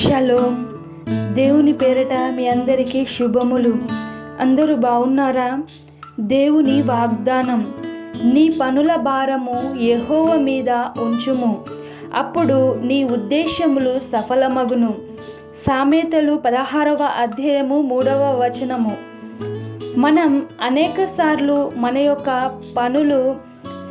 Shalom దేవుని పేరట మీ అందరికీ శుభములు. అందరూ బాగున్నారా? దేవుని వాగ్దానం. నీ పనుల భారము యహోవ మీద ఉంచుము. అప్పుడు నీ ఉద్దేశములు సఫలమగును. సామెతలు పదహారవ అధ్యాయము మూడవ వచనము. మనం అనేకసార్లు మన యొక్క పనులు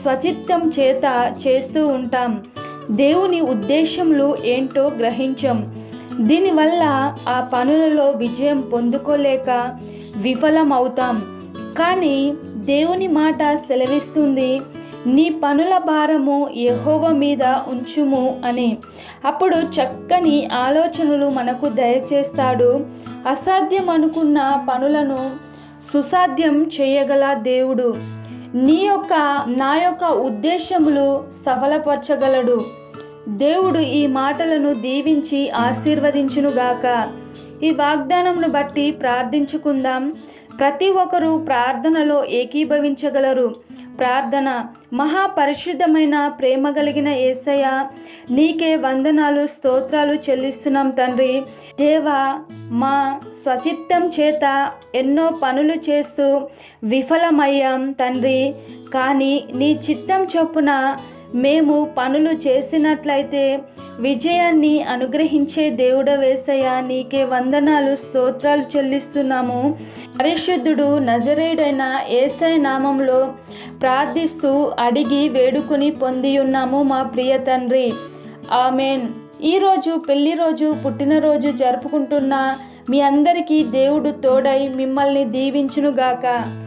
స్వచిత్తం చేత చేస్తూ ఉంటాం. దేవుని ఉద్దేశములు ఏంటో గ్రహించం. దీనివల్ల ఆ పనులలో విజయం పొందుకోలేక విఫలమవుతాం. కానీ దేవుని మాట సెలవిస్తుంది నీ పనుల భారము ఎహోవ మీద ఉంచుము అని. అప్పుడు చక్కని ఆలోచనలు మనకు దయచేస్తాడు. అసాధ్యం అనుకున్న పనులను సుసాధ్యం చేయగల దేవుడు. నీ యొక్క నా యొక్క ఉద్దేశములు సఫలపరచగలడు. దేవుడు ఈ మాటలను దీవించి ఆశీర్వదించునుగాక ఈ వాగ్దానంను బట్టి ప్రార్థించుకుందాం. ప్రతి ఒక్కరూ ప్రార్థనలో ఏకీభవించగలరు. ప్రార్థన మహాపరిశుద్ధమైన ప్రేమ కలిగిన ఏసయ్య నీకే వందనాలు స్తోత్రాలు చెల్లిస్తున్నాం తండ్రి. దేవా మా స్వచిత్తం చేత ఎన్నో పనులు చేస్తూ విఫలమయ్యాం తండ్రి. కానీ నీ చిత్తం చొప్పున మేము పనులు చేసినట్లయితే విజయాన్ని అనుగ్రహించే దేవుడ వేసయ్య నీకే వందనాలు స్తోత్రాలు చెల్లిస్తున్నాము. పరిశుద్ధుడు నజరేడైన ఏసై నామంలో ప్రార్థిస్తూ అడిగి వేడుకుని పొంది ఉన్నాము మా ప్రియ తండ్రి. ఆమెన్. ఈరోజు పెళ్ళి రోజు పుట్టినరోజు జరుపుకుంటున్న మీ అందరికీ దేవుడు తోడై మిమ్మల్ని దీవించునుగాక.